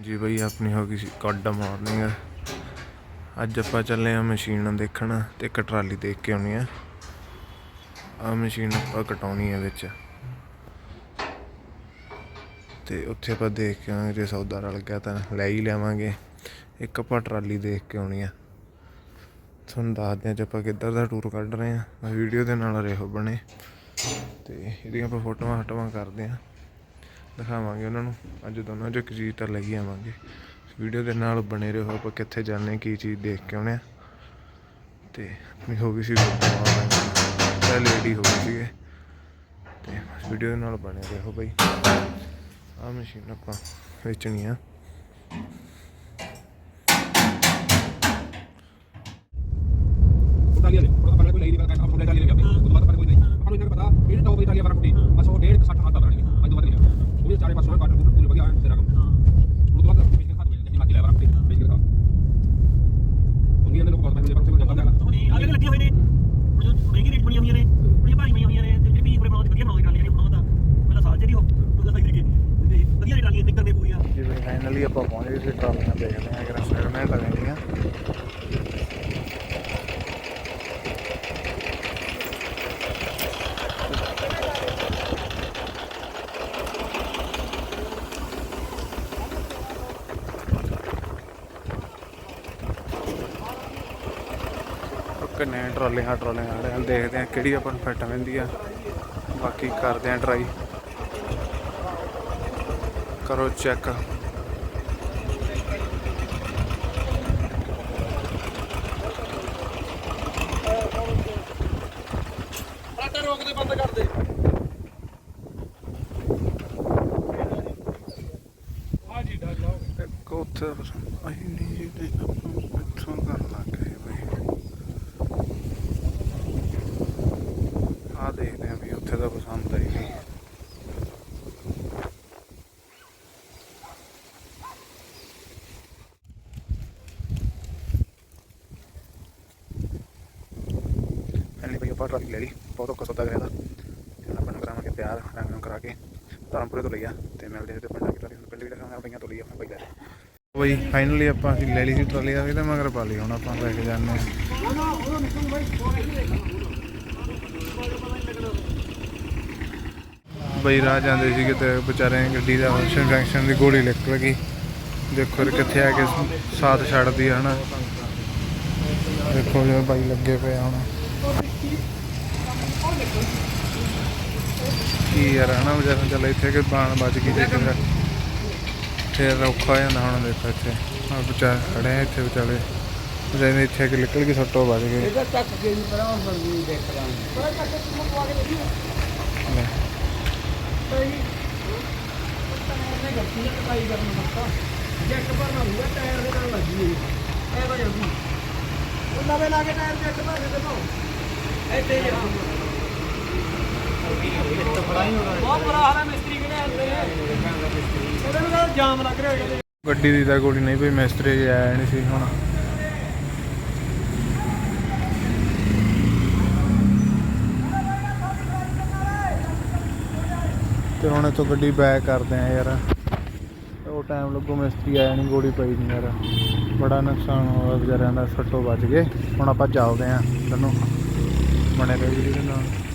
ਜੀ ਬਈ, ਆਪਣੀ ਹੋ ਗਈ ਸੀ ਗੁੱਡ ਮਾਰਨਿੰਗ ਅੱਜ ਆਪਾਂ ਚੱਲੇ ਆ ਮਸ਼ੀਨ ਦੇਖਣ ਤੇ ਇੱਕ ਟਰਾਲੀ ਦੇਖ ਕੇ ਆਉਣੀ ਆ। ਆ ਮਸ਼ੀਨ ਆਪਾਂ ਕਟਾਉਣੀ ਹੈ ਵਿੱਚ। ਤੇ ਉੱਥੇ ਆਪਾਂ ਦੇਖ ਕੇ ਆਵਾਂਗੇ, ਜੇ ਸੌਦਾ ਰਲ ਗਿਆ ਤਾਂ ਲੈ ਹੀ ਲਿਆਵਾਂਗੇ। ਇੱਕ ਆਪਾਂ ਟਰਾਲੀ ਦੇਖ ਕੇ ਆਉਣੀ ਆ। ਤੁਹਾਨੂੰ ਦੱਸਦੇ ਹਾਂ ਜੇ ਆਪਾਂ ਕਿੱਧਰ ਦਾ ਟੂਰ ਕੱਢ ਰਹੇ ਆ। ਵੀਡੀਓ ਦੇ ਨਾਲ ਰਹੋ ਬਣੇ। ਤੇ ਇਹਦੀਆਂ ਆਪਾਂ ਫੋਟੋਆਂ ਹਟਵਾ ਕਰਦੇ ਆ। ਦਿਖਾਵਾਂਗੇ ਉਹਨਾਂ ਨੂੰ। ਅੱਜ ਦੋਨੋਂ ਚੋਂ ਇੱਕ ਚੀਜ਼ ਤਾਂ ਲੈ ਹੀ ਆਵਾਂਗੇ। ਵੀਡੀਓ ਦੇ ਨਾਲ ਬਣੇ ਰਹੋ, ਆਪਾਂ ਕਿੱਥੇ ਜਾਂਦੇ, ਕੀ ਚੀਜ਼ ਦੇਖ ਕੇ ਆਉਣੇ ਆ। ਤੇ ਆਪਣੀ ਹੋ ਗਈ ਸੀ ਤਾਂ ਲੇਡੀ ਹੋ ਗਈ ਸੀਗੇ। ਤੇ ਵੀਡੀਓ ਦੇ ਨਾਲ ਬਣੇ ਰਹੋ ਬਈ। ਆ ਮਸ਼ੀਨ ਆਪਾਂ ਵੇਚਣੀ ਆ। ਟਾਲੀਆਂ ਨੇ ਉਹਦਾ ਪਤਾ ਕੋਈ ਲਈ ਨਹੀਂ ਪਤਾ ਆਪਾਂ ਟਾਲੀਆਂ ਲੈ ਕੇ ਉਹ ਤੋਂ ਬਾਅਦ ਪਤਾ ਕੋਈ ਨਹੀਂ। ਆਪਾਂ ਨੂੰ ਇਹਨਾਂ ਨੂੰ ਪਤਾ ਇਹ ਟੌਪ ਦੀ ਵਾਲਾ ਕੁੱਟੀ ਬਸ ਉਹ 1.5 60 ਹੱਥ ਦਾ ਬਣਾਣੀ ਅੱਜ ਤੋਂ ਬਾਅਦ ਨਹੀਂ ਉਹ ਵੀ ਚਾਰੇ ਪਾਸੋਂ ਕਾਟ ਪੂਰੇ ਵਧੀਆ ਆਇਆ ਤੇਰਾ ਕੰਮ। ਉਹ ਤੋਂ ਬਾਅਦ ਵੇਚ ਕੇ ਖਾ ਦੋ ਨਹੀਂ ਮਾਤੀ ਲੈ ਵਾਲਾ ਕੁੱਟੀ ਵੇਚ ਕੇ ਖਾ ਦੁਨੀਆ ਦੇ ਲੋਕ ਬਹੁਤ ਪੈਸੇ ਤੇ ਜਾਂਦਾ ਜਾਣਾ ਨਹੀਂ ਅੱਗੇ ਲੱਗੇ ਹੋਏ ਨੇ। ਮਹਿੰਗੀ ਰੇਟ ਬਣੀਆਂ ਹੋਈਆਂ ਨੇ ਬੜੀਆਂ ਭਾਰੀ ਬਣੀਆਂ ਹੋਈਆਂ ਨੇ ਤੇ ਫਿਰ ਵੀ ਪੂਰੇ ਬਣਾਉਣ ਵਧੀਆ ਬਣਾਉਂਦੇ ਟਰਾਲੀਆਂ ਨੇ ਬਣਾਉਂਦਾ ਪਹਿਲਾਂ ਸਾਲ ਜਿਹੜੀ ਉਹ ਉਹਦਾ ਸਹੀ ਲੱਗੇ ਤੇ ਵਧੀਆ ਟਰਾਲੀਆਂ ਨਿਕਲ ਨੇ ਪੂਰੀਆਂ ਜਿਵੇਂ ਫਾਈਨਲੀ ਆਪਾਂ ਪਹੁੰਚ ਗਏ ਸੀ ਟਰਾਲੀਆਂ ਦੇਖਦੇ ਆ ਕਿ ਸੈਗਮੈਂਟ ਲੱਗਣੀਆਂ ਕਿੰਨੇ ਟਰਾਲੀਆਂ ਟਰਾਲੀਆਂ ਆ ਰਹੇ ਦੇਖਦੇ ਆ ਕਿਹੜੀ ਆਪਾਂ ਨੂੰ ਫਿੱਟ ਪੈਂਦੀ ਆ। ਬਾਕੀ ਕਰਦੇ ਆ ਟਰਾਈ ਕਰੋ ਚੈੱਕ ਆਟਾ ਰੋਕ ਦੇ ਬੰਦ ਕਰ ਦੇ ਉੱਥੇ ਅਸੀਂ ਨਹੀਂ ਇੱਥੋਂ ਕਰ ਲਾਂਗੇ ਬਈ ਆ ਦੇਖਦੇ ਆ ਵੀ ਉੱਥੇ ਦਾ ਪਸੰਦ ਆਈ ਆਪਾਂ ਟਰਾਲੀ ਲੈ ਲਈ, ਬਹੁਤ ਔਖਾ ਸੌਦਾ ਕਰਿਆ ਦਾ ਆਪਾਂ ਨੂੰ ਕਰਾਵਾਂਗੇ ਤਿਆਰ, ਰੰਗ ਨੂੰ ਕਰਾ ਕੇ। ਧਰਮਪੁਰੇ ਤੋਂ ਲਿਆ ਤੇ ਮਿਲਦੇ ਤੇ ਪਿੰਡਾਂ ਦੀ ਨੂੰ। ਪਿੰਡ ਵੀ ਦਿਖਾਵਾਂਗੇ ਪਈਆਂ ਤੋਂ ਲਈ ਆਪਾਂ ਬਈ ਬਈ ਫਾਈਨਲੀ ਆਪਾਂ ਅਸੀਂ ਲੈ ਲਈ ਸੀ ਟਰਾਲੀ ਦਾ ਵੀ ਮਗਰ ਪਾ ਲਈ। ਹੁਣ ਆਪਾਂ ਲੈ ਕੇ ਜਾਂਦੇ ਹਾਂ। ਬਈ ਰਾਹ ਜਾਂਦੇ ਸੀ ਕਿਤੇ ਵਿਚਾਰੇ ਗੱਡੀ ਦਾ ਫੰਕਸ਼ਨ ਫੰਕਸ਼ਨ ਦੀ ਗੋਲੀ ਨਿਕਲ ਗਈ ਦੇਖੋ ਕਿੱਥੇ ਆ ਕੇ ਸਾਥ ਛੱਡਦੀ ਆ ਹਨਾ? ਦੇਖੋ ਜਿਵੇਂ ਬਾਈ ਲੱਗੇ ਪਏ ਹੁਣ। ਕੀ ਯਾਰ ਹਨਾ? ਵਿਚਾਰਾ ਚੱਲ ਇੱਥੇ ਕਿ ਬਾਣ ਵੱਜ ਗਈ ਤੇ ਫਿਰ ਫੇਰ ਔਖਾ ਹੋ ਜਾਂਦਾ ਹੁਣ ਦੇਖੋ ਇੱਥੇ। ਆ ਵਿਚਾਰ ਖੜੇ ਆ ਇੱਥੇ ਵਿਚਾਲੇ ਜਿਹਨੇ ਇੱਥੇ ਕਿ ਨਿਕਲ ਕੇ ਸੱਟੋ ਵੱਜ ਗਏ ਇਹਦਾ ਚੱਕ ਕੇ ਨਹੀਂ ਪਰਾਂ ਹੁਣ ਦੇਖ ਲਾਂਗੇ। ਲੈ। ਜੈਕ ਭਰਨਾ ਹੋਊਗਾ ਟਾਇਰ ਦੇ ਨਾਲ ਲੱਗੀ ਇਹ ਹੋ ਜਾਂਦੀ ਉਹ ਨਵੇਂ ਲਾ ਕੇ ਟਾਇਰ ਜੈਕ ਭਰ ਦੇ ਦੋ ਇੱਥੇ ਹੀ ਬਹੁਤ ਬੜਾ ਹਾਲ ਹੈ ਮਿਸਤਰੀ ਕਿਹੜੇ ਆਉਂਦੇ ਨੇ ਉਹਦੇ ਨਾਲ ਜਾਮ ਲੱਗ ਰਿਹਾ ਹੈ ਗੱਡੀ ਦੀ ਤਾਂ ਗੋਲੀ ਨਹੀਂ ਪਈ ਮਿਸਤਰੀ ਜੇ ਆਇਆ ਨਹੀਂ ਸੀ ਹੁਣ ਤੇ ਹੁਣ ਇੱਥੋਂ ਗੱਡੀ ਬੈਕ ਕਰਦੇ ਆ ਯਾਰ। ਉਹ ਟਾਈਮ ਲੱਗੂ, ਮਿਸਤਰੀ ਆਇਆ ਨਹੀਂ ਗੋਲੀ ਪਈ ਨਹੀਂ ਯਾਰ। ਬੜਾ ਨੁਕਸਾਨ ਹੋਇਆ ਵਿਚਾਰਿਆਂ ਦਾ, ਸੱਟੋ ਵੱਜ ਗਏ। ਹੁਣ ਆਪਾਂ ਚੱਲਦੇ ਆ ਤੈਨੂੰ। ਬਣੇ ਰਹੋ ਜੀ ਨਾਲ।